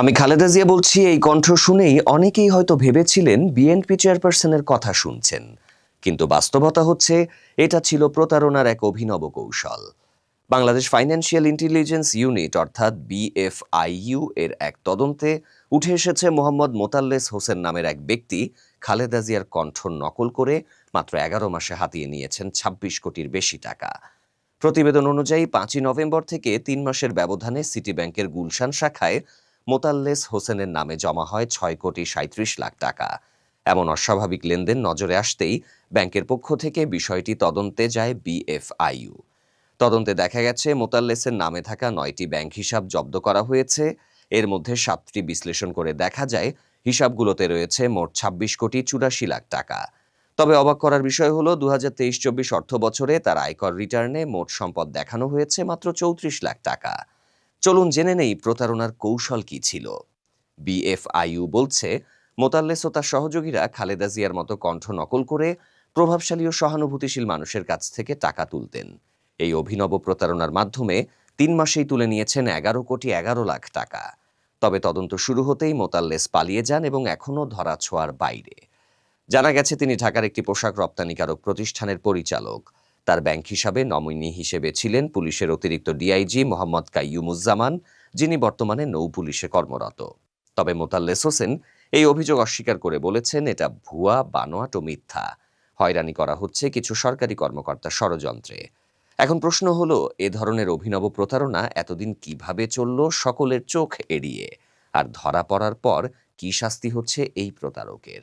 আমি খালেদা জিয়া বলছি, এই কণ্ঠ শুনেই অনেকেই হয়তো ভেবেছিলেন বিএনপি চেয়ারপারসনের কথা শুনছেন। কিন্তু বাস্তবতা হচ্ছে, এটা ছিল প্রতারণার এক অভিনব কৌশল। বাংলাদেশ ফাইন্যান্সিয়াল ইন্টেলিজেন্স ইউনিট, অর্থাৎ বিএফআইইউ, এর এক তদন্তে উঠে এসেছে মোহাম্মদ মোতাল্লেস হোসেন নামের এক ব্যক্তি। খালেদা জিয়ার কণ্ঠ নকল করে মাত্র এগারো মাসে হাতিয়ে নিয়েছেন ২৬ কোটির বেশি টাকা। প্রতিবেদন অনুযায়ী পাঁচই নভেম্বর থেকে তিন মাসের ব্যবধানে সিটি ব্যাংকের গুলশান শাখায় মোতাল্লেস হোসেনের নামে জমা হয় ছয় কোটি সাঁত্রিশ লাখ টাকা। এমন অস্বাভাবিক লেনদেন নজরে আসতেই ব্যাংকের পক্ষ থেকে বিষয়টি তদন্তে যায় বিএফআইইউ। তদন্তে দেখা গেছে, মোতাল্লেসের নামে থাকা নয়টি ব্যাংক হিসাব জব্দ করা হয়েছে। এর মধ্যে সাতটি বিশ্লেষণ করে দেখা যায়, হিসাবগুলোতে রয়েছে মোট ছাব্বিশ কোটি চুরাশি লাখ টাকা। তবে অবাক করার বিষয় হলো দু হাজার তেইশ চব্বিশ অর্থ বছরে তার আয়কর রিটার্নে মোট সম্পদ দেখানো হয়েছে মাত্র চৌত্রিশ লাখ টাকা। চলুন জেনে নেই প্রতারণার কৌশল কি ছিল। বিএফআইইউ বলছে, মোতাল্লেস ও তার সহযোগীরা খালেদা জিয়ার মতো কণ্ঠ নকল করে প্রভাবশালী ও সহানুভূতিশীল মানুষের কাছ থেকে টাকা তুলতেন। এই অভিনব প্রতারণার মাধ্যমে তিন মাসেই তুলে নিয়েছেন এগারো কোটি এগারো লাখ টাকা। তবে তদন্ত শুরু হতেই মোতাল্লেস পালিয়ে যান এবং এখনও ধরা ছোঁয়ার বাইরে। জানা গেছে, তিনি ঢাকার একটি পোশাক রপ্তানিকারক প্রতিষ্ঠানের পরিচালক। তার ব্যাংক হিসাবে নমিনি হিসেবে ছিলেন পুলিশের অতিরিক্ত ডিআইজি মোহাম্মদ কাইয়ুমুজ্জামান, যিনি বর্তমানে নৌ পুলিশে কর্মরত। তবে মোতাল্লেস হোসেন এই অভিযোগ অস্বীকার করে বলেছেন, এটা ভুয়া, বানোয়াট ও মিথ্যা। হয়রানি করা হচ্ছে কিছু সরকারি কর্মকর্তা ষড়যন্ত্রে। এখন প্রশ্ন হলো, এ ধরনের অভিনব প্রতারণা এতদিন কীভাবে চলল সকলের চোখ এড়িয়ে? আর ধরা পড়ার পর কি শাস্তি হচ্ছে এই প্রতারকের?